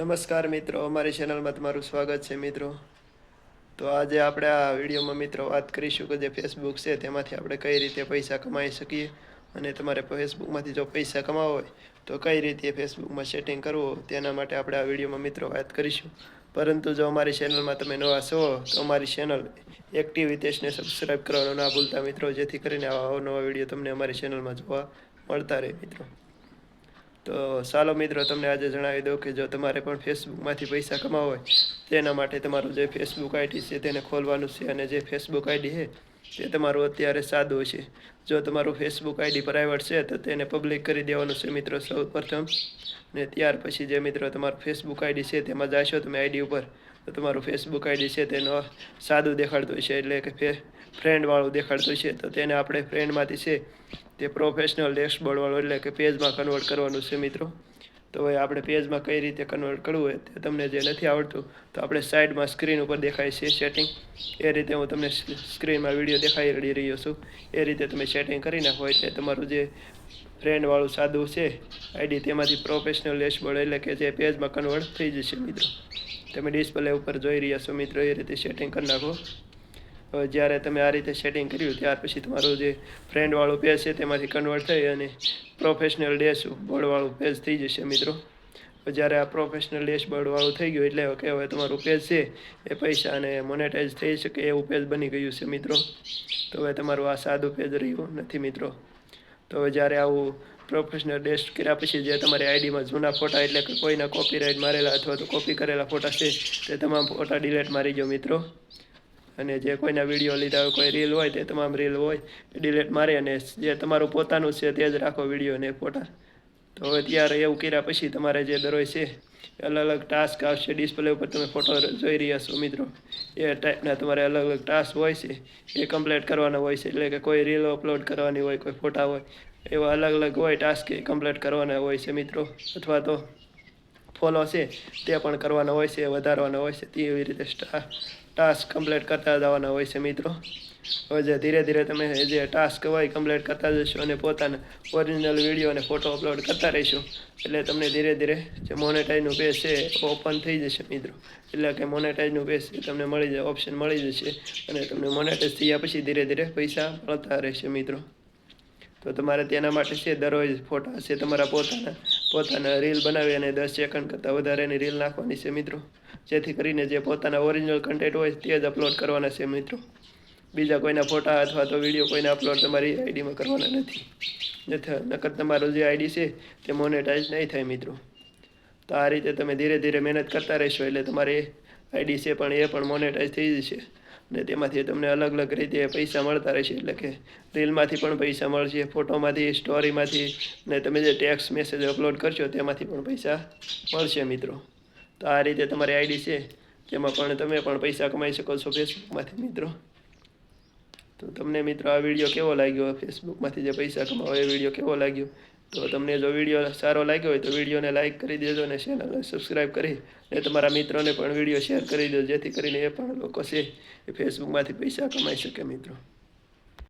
નમસ્કાર મિત્રો, અમારી ચેનલમાં તમારું સ્વાગત છે મિત્રો. તો આજે આપણે આ વિડીયોમાં મિત્રો વાત કરીશું કે જે ફેસબુક છે, તેમાંથી આપણે કઈ રીતે પૈસા કમાઈ શકીએ અને તમારે ફેસબુકમાંથી જો પૈસા કમાવો હોય, તો કઈ રીતે ફેસબુકમાં સેટિંગ કરવું, તેના માટે આપણે આ વિડીયોમાં મિત્રો વાત કરીશું. પરંતુ જો અમારી ચેનલમાં તમે નવા છો, તો અમારી ચેનલ એક્ટિવ હિતેશને સબસ્ક્રાઈબ કરવાનું ના ભૂલતા મિત્રો, જેથી કરીને આવા અવનવા વીડિયો તમને અમારી ચેનલમાં જોવા મળતા રહે મિત્રો. તો ચાલો મિત્રો, તમને આજે જણાવી દઉં કે જો તમારે પણ ફેસબુકમાંથી પૈસા કમાવા હોય, તેના માટે તમારું જે ફેસબુક આઈડી છે તેને ખોલવાનું છે અને જે ફેસબુક આઈડી છે તે તમારું અત્યારે સાદું છે. જો તમારું ફેસબુક આઈડી પ્રાઇવેટ છે, તો તેને પબ્લિક કરી દેવાનું છે મિત્રો સૌ પ્રથમ. ને ત્યાર પછી જે મિત્રો તમારું ફેસબુક આઈડી છે તેમાં જાશો તમે આઈડી ઉપર. તમારું ફેસબુક આઈડી છે તેનો સાદું દેખાડતું છે, એટલે કે ફે ફ્રેન્ડવાળું દેખાડતું છે. તો તેને આપણે ફ્રેન્ડમાંથી છે તે પ્રોફેશનલ ડેશબોર્ડવાળું એટલે કે પેજમાં કન્વર્ટ કરવાનું છે મિત્રો. તો હવે આપણે પેજમાં કઈ રીતે કન્વર્ટ કરવું હોય તે તમને જે નથી આવડતું, તો આપણે સાઈડમાં સ્ક્રીન ઉપર દેખાય છે સેટિંગ એ રીતે હું તમને સ્ક્રીનમાં વીડિયો દેખાઈ રહ્યો છું. એ રીતે તમે સેટિંગ કરી નાખો એટલે તમારું જે ફ્રેન્ડવાળું સાદું છે આઈડી તેમાંથી પ્રોફેશનલ ડેશબોર્ડ એટલે કે જે પેજમાં કન્વર્ટ થઈ જશે મિત્રો. તમે ડિસ્પ્લે ઉપર જોઈ રહ્યા છો મિત્રો, એ રીતે સેટિંગ કરી નાખો. જ્યારે તમે આ રીતે સેટિંગ કર્યું, ત્યાર પછી તમારું જે ફ્રેન્ડવાળું પેજ છે, તેમાંથી કન્વર્ટ થઈ અને પ્રોફેશનલ ડેશ બોર્ડવાળું પેજ થઈ જશે મિત્રો. જ્યારે આ પ્રોફેશનલ ડેશબોર્ડવાળું થઈ ગયું એટલે કે હવે તમારું પેજ છે, એ પૈસા અને મોનેટાઈઝ થઈ શકે એવું પેજ બની ગયું છે મિત્રો. તો હવે તમારું આ સાદું પેજ રહ્યું નથી મિત્રો. તો હવે જ્યારે આવું પ્રોફેશનલ ડેશ કર્યા પછી જે તમારી આઈડીમાં જૂના ફોટા એટલે કે કોઈના કોપીરાઇટ મારેલા અથવા તો કોપી કરેલા ફોટા છે, તે તમામ ફોટા ડિલેટ મારી ગયો મિત્રો. અને જે કોઈના વીડિયો લીધા હોય, કોઈ રીલ હોય, તે તમામ રીલ હોય ડિલેટ મારી અને જે તમારું પોતાનું છે, તે જ રાખો વીડિયો અને ફોટા તો હવે ત્યારે એવું કર્યા પછી તમારે જે દરરોજ છે અલગ અલગ ટાસ્ક આવશે. ડિસ્પ્લે ઉપર તમે ફોટો જોઈ રહ્યા છો મિત્રો. એ ટાઈપના તમારે અલગ અલગ ટાસ્ક હોય છે, એ કમ્પ્લીટ કરવાના હોય છે. એટલે કે કોઈ રીલ અપલોડ કરવાની હોય, કોઈ ફોટા હોય, એવા અલગ અલગ હોય ટાસ્ક એ કમ્પ્લીટ કરવાના હોય છે મિત્રો. અથવા તો ફોલો છે, તે પણ કરવાના હોય છે, વધારવાના હોય છે તેવી રીતે સ્ટા ટાસ્ક કમ્પ્લીટ કરતા જવાના હોય છે મિત્રો. હવે જે ધીરે ધીરે તમે જે ટાસ્ક હોય કમ્પ્લીટ કરતા જશો અને પોતાના ઓરિજિનલ વીડિયો અને ફોટો અપલોડ કરતા રહીશો. એટલે તમને ધીરે ધીરે જે મોનેટાઈઝનું પેજ છે ઓપન થઈ જશે મિત્રો. એટલે કે મોનેટાઈઝનું પેજ તમને મળી જાય ઓપ્શન મળી જશે અને તમને મોનેટાઈઝ થયા પછી ધીરે ધીરે પૈસા મળતા રહેશે મિત્રો. તો તમારે તેના માટે છે, દરરોજ ફોટા છે તમારા પોતાના. પોતાના રીલ બનાવી અને દસ સેકન્ડ કરતાં વધારેની રીલ નાખવાની છે મિત્રો. જેથી કરીને જે પોતાના ઓરિજિનલ કન્ટેન્ટ હોય તે જ અપલોડ કરવાના છે મિત્રો. બીજા કોઈના ફોટા અથવા તો વીડિયો કોઈને અપલોડ તમારી આઈડીમાં કરવાના નથી. નકર તમારું જે આઈડી છે તે મોનેટાઈઝ નહીં થાય મિત્રો. તો આ રીતે તમે ધીરે ધીરે મહેનત કરતા રહેશો એટલે તમારી આઈડી છે પણ એ પણ મોનેટાઇઝ થઈ જશે. ને તેમાંથી તમને અલગ અલગ રીતે પૈસા મળતા રહેશે. એટલે કે રીલમાંથી પણ પૈસા મળશે, ફોટોમાંથી, સ્ટોરીમાંથી ને તમે જે ટેક્સ મેસેજ અપલોડ કરશો તેમાંથી પણ પૈસા મળશે મિત્રો. તો આ રીતે તમારી આઈડી છે તેમાં પણ તમે પણ પૈસા કમાઈ શકો છો ફેસબુકમાંથી મિત્રો. તો તમને મિત્રો આ વીડિયો કેવો લાગ્યો? ફેસબુકમાંથી જે પૈસા કમાવો એ વીડિયો કેવો લાગ્યો? તો તમને જો વીડિયો સારો લાગ્યો હોય તો વિડીયોને લાઇક કરી દેજો અને ચેનલને સબસ્ક્રાઈબ કરી અને તમારા મિત્રોને પણ વીડિયો શેર કરી દો જેથી કરીને એ પણ લોકો છે એ ફેસબુકમાંથી પૈસા કમાઈ શકે મિત્રો.